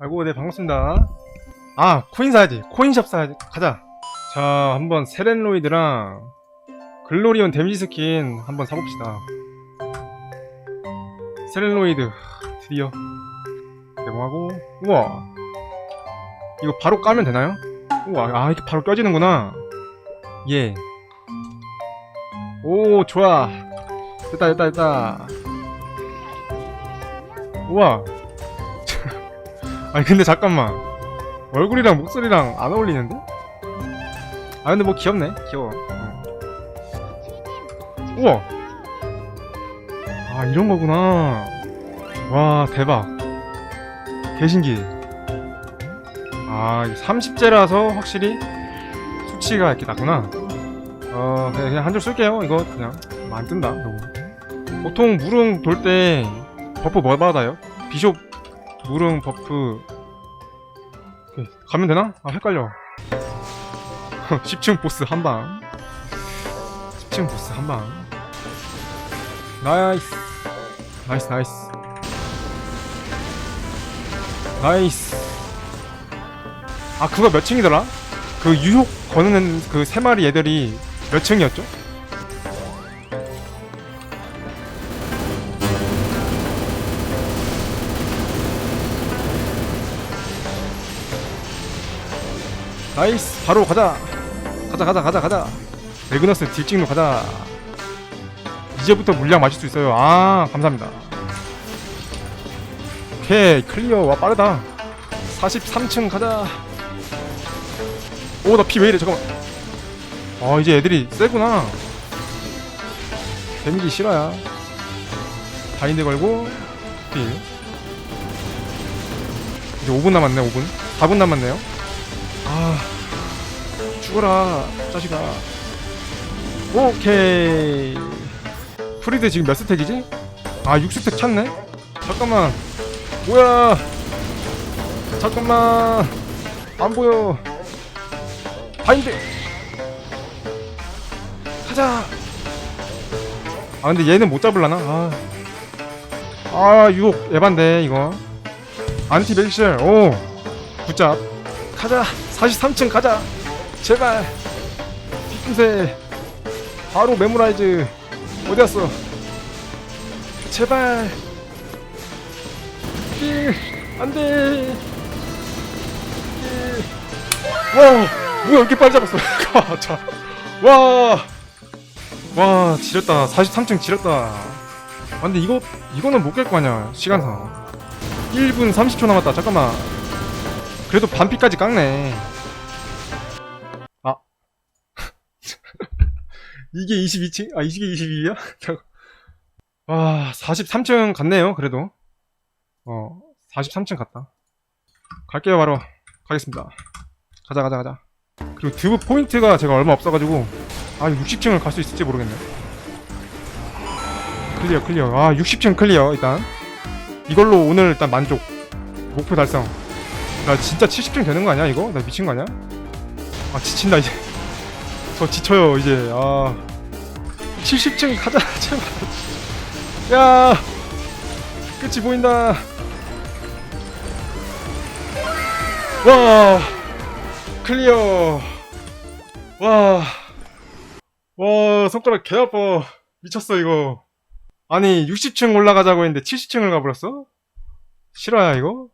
아이고 네 반갑습니다. 아 코인 사야지. 코인샵 사야지. 가자. 자 한번 세렌로이드랑 글로리온 데미지 스킨 한번 사봅시다. 세렌로이드. 드디어. 개봉하고. 우와. 이거 바로 까면 되나요? 우와 아 이렇게 바로 껴지는구나. 예. 오 좋아. 됐다 됐다 됐다. 우와 아니 근데 잠깐만. 얼굴이랑 목소리랑 안 어울리는데? 아 근데 뭐 귀엽네. 귀여워. 응. 우와. 아 이런 거구나. 와 대박. 개신기. 아 30제라서 확실히 수치가 이렇게 낮구나. 어 그냥, 그냥 한 줄 쓸게요 이거. 그냥. 뭐안 뜬다 이거 보통 무릉 돌 때 버프 뭐 받아요? 비숍 무릉 버프. 가면 되나? 아 헷갈려. 10층 보스 한방. 10층 보스 한방. 나이스. 나이스 나이스. 나이스. 아 그거 몇 층이더라? 그 유혹 거는 그 세 마리 애들이 몇 층이었죠? 나이스. 바로 가자. 가자 가자 가자 가자. 레그너스 딜찍로 가자. 이제부터 물량 마실 수 있어요. 아 감사합니다. 오케이 클리어 와 빠르다. 43층 가자. 오 나 피 왜 이래? 잠깐만. 아 이제 애들이 세구나. 데미지 실화야. 바인드 걸고 딜. 이제 5분 남았네 5분. 4분 남았네요 아 죽어라 자식아. 오케이. 프리드 지금 몇 스택이지? 아 6스택 찼네? 잠깐만. 뭐야? 잠깐만. 안 보여. 바인드. 가자. 아 근데 얘는 못 잡을라나? 아, 아 유혹 에반데 이거. 안티 벨셀 오. 굿잡 가자. 43층 가자. 제발. 뒷구세 바로 메모라이즈 어디 갔어? 제발. 길 안돼. 와 뭐야 이렇게 빨리 잡았어. 와, 자. 와, 와 지렸다. 43층 지렸다. 아 근데 이거 이거는 못 깰 거 아니야. 시간상. 1분 30초 남았다. 잠깐만 그래도 반피까지 깎네. 아. 이게 22층? 아, 이게 22야? 와, 43층 갔네요, 그래도. 어, 43층 갔다. 갈게요, 바로. 가겠습니다. 가자, 가자, 가자. 그리고 듀브 포인트가 제가 얼마 없어가지고, 아, 60층을 갈 수 있을지 모르겠네. 클리어, 클리어. 아, 60층 클리어, 일단. 이걸로 오늘 일단 만족. 목표 달성. 나 진짜 70층 되는 거 아니야 이거? 나 미친 거 아니야? 아 지친다 이제. 저 지쳐요 이제. 아. 70층 가자 제발. 야! 끝이 보인다. 와! 클리어. 와와 손가락 개 아파. 미쳤어 이거. 아니 60층 올라가자고 했는데 70층을 가버렸어? 실화야 이거?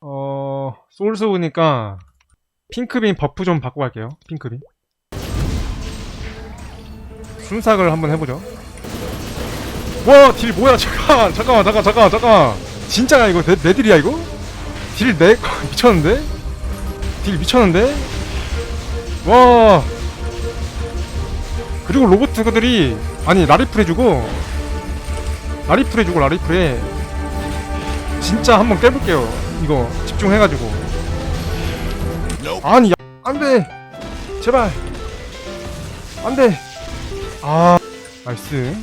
어, 소울소우니까 핑크빈 버프 좀 바꿔 갈게요. 핑크빈. 순삭을 한번 해보죠. 와, 딜 뭐야? 잠깐, 잠깐만, 잠깐, 잠깐, 잠깐. 진짜야 이거 내, 내 딜이야 이거? 딜 내, 미쳤는데? 딜 미쳤는데? 와. 그리고 로봇들이 아니 라리플 해주고 라리플 해주고 라리플에 진짜 한번 깨볼게요. 이거 집중해가지고. 아니 야, 안돼. 제발. 안돼. 아 나이스.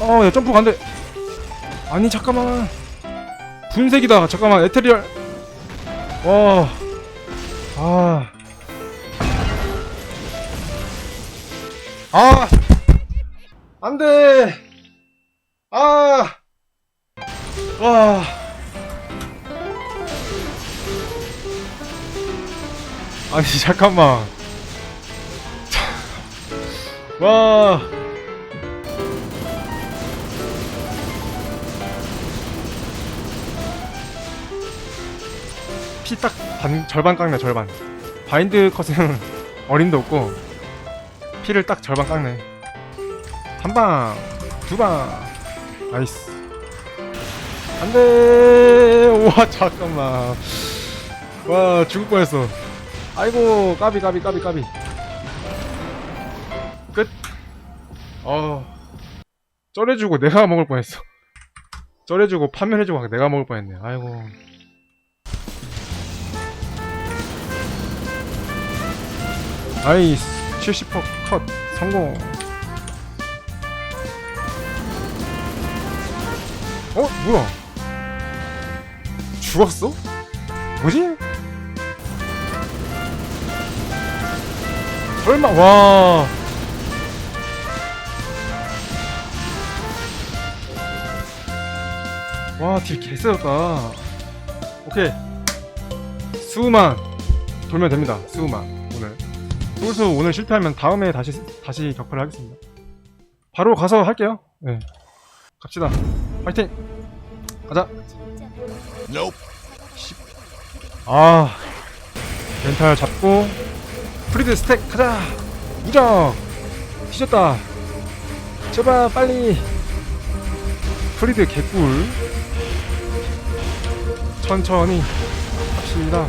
어야 점프가 안돼 아니 잠깐만. 분색이다. 잠깐만 에테리얼. 와아. 아, 안 돼! 아! 아. 와. 아니 잠깐만. 와. 피딱 절반 깎네 절반. 바인드 컷은 어림도 없고 피를 딱 절반 깎네. 한 방, 두 방. 나이스. 안돼. 우와 잠깐만. 와 죽을 뻔했어. 아이고 까비 까비 까비 까비. 끝. 어. 쩔해주고 내가 먹을 뻔했어. 쩔해주고 판매해주고 내가 먹을 뻔했네. 아이고. 나이스 70%컷. 성공. 어? 뭐야 죽었어? 뭐지? 설마 와 와, 딜 개쎄졌다. 오케이. 수만 돌면 됩니다. 수만 오늘. 소울스 오늘 실패하면 다음에 다시 다시 격파를 하겠습니다. 바로 가서 할게요. 네. 갑시다. 파이팅. 가자. 아 멘탈 잡고 프리드 스택 가자. 무적. 뒤졌다. 제발 빨리. 프리드 개꿀. 천천히 합시다.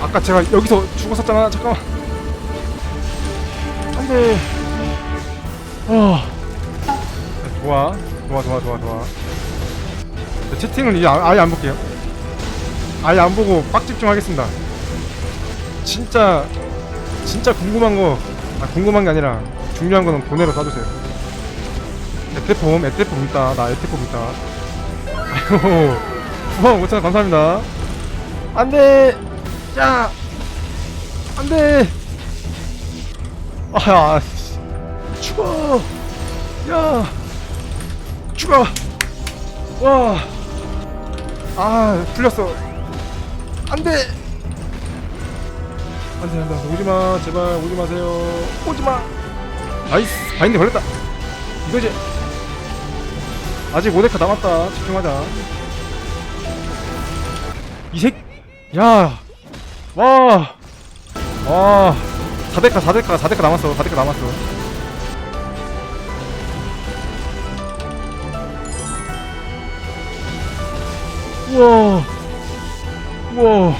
아까 제가 여기서 죽었었잖아. 잠깐만. 안돼. 어. 좋아. 좋아 좋아 좋아 좋아. 네, 채팅을 이제 아- 아예 안 볼게요 아예 안 보고 빡 집중하겠습니다. 진짜 진짜 궁금한 거 아, 궁금한 게 아니라 중요한 거는 돈으로 써주세요. 에테폼 에테폼 있다 나 에테폼 있다. 아이고 후원 5천 감사합니다. 안돼 야 안돼 아야 씨. 죽어 야 죽어 와 아, 풀렸어. 안 돼! 안 돼, 안 돼. 오지 마. 제발, 오지 마세요. 오지 마! 나이스! 바인드 걸렸다. 이거지. 아직 5데카 남았다. 집중하자. 이 새, 야! 와! 와! 4데카, 4데카, 4데카 남았어. 4데카 남았어. 우와. 우와.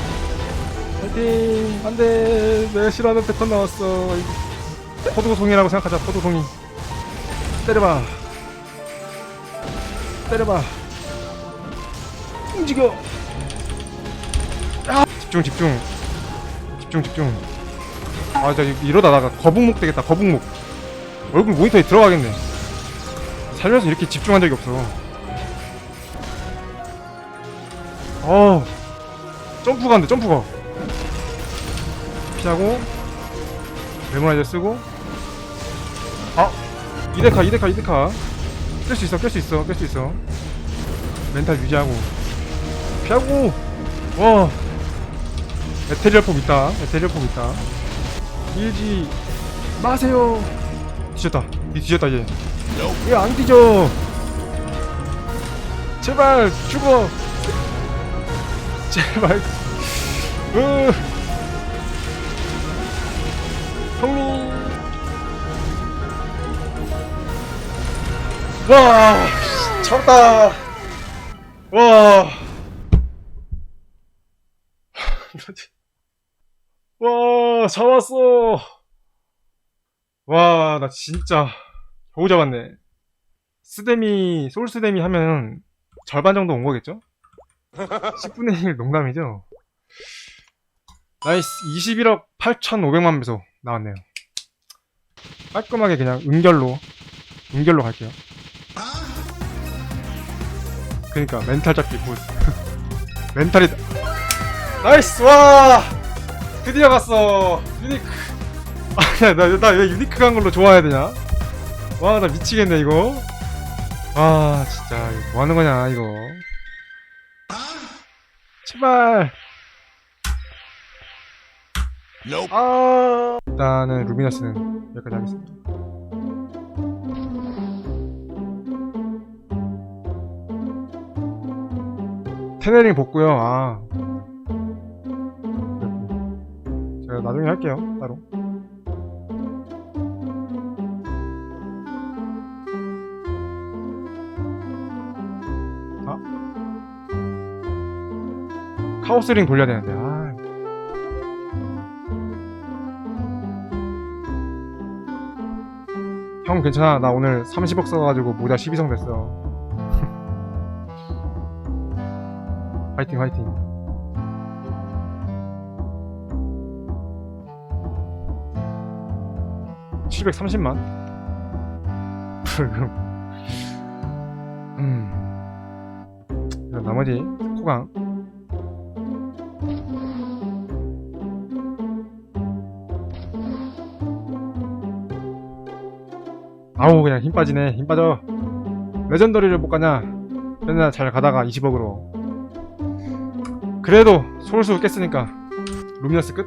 파이팅. 안돼. 내가 싫어하는 패턴 나왔어. 포도송이라고 생각하자 포도송이. 때려봐. 때려봐. 움직여. 아! 집중 집중. 집중 집중. 아 진짜 이러다 나가. 거북목 되겠다 거북목. 얼굴 모니터에 들어가겠네. 살면서 이렇게 집중한 적이 없어 어 점프가 안돼 점프가. 피하고 메모라이저 쓰고. 아 이데카 이데카 이데카. 깰 수 있어 깰 수 있어 깰 수 있어. 멘탈 유지하고. 피하고. 와 에테리얼 폼 있다 에테리얼 폼 있다. 밀지 마세요. 뒤졌다 니 뒤졌다 얘왜안 뒤져. 제발 죽어 제발. 으. 형님. 와, 씨, 잡았다. 와. 와, 잡았어. 와, 나 진짜 겨우 잡았네. 스데미, 소울 스데미 하면 절반 정도 온 거겠죠? 10분의 1 농담이죠? 나이스. 21억 8,500만 배소 나왔네요. 깔끔하게 그냥 은결로 은결로 갈게요. 그니까 멘탈 잡기 굿. 멘탈이 나이스! 와! 드디어 갔어. 유니크. 아야 나나왜 유니크 간 걸로 좋아해야 되냐? 와 나 미치겠네 이거. 아 진짜. 뭐 하는 거냐 이거 제발. 아. 일단은 루미너스는 여기까지 하겠습니다. 테네링 복구요. 아. 제가 나중에 할게요 따로 카오스링 돌려야 되는데 아. 형 괜찮아. 나 오늘 30억 써가지고 모자 12성 됐어. 화이팅 화이팅. (730만) 그럼 음. 나머지 코강 아우 그냥 힘 빠지네. 힘 빠져. 레전더리를 못 가냐? 맨날 잘 가다가 20억으로. 그래도 소울수 깼으니까. 루미너스 끝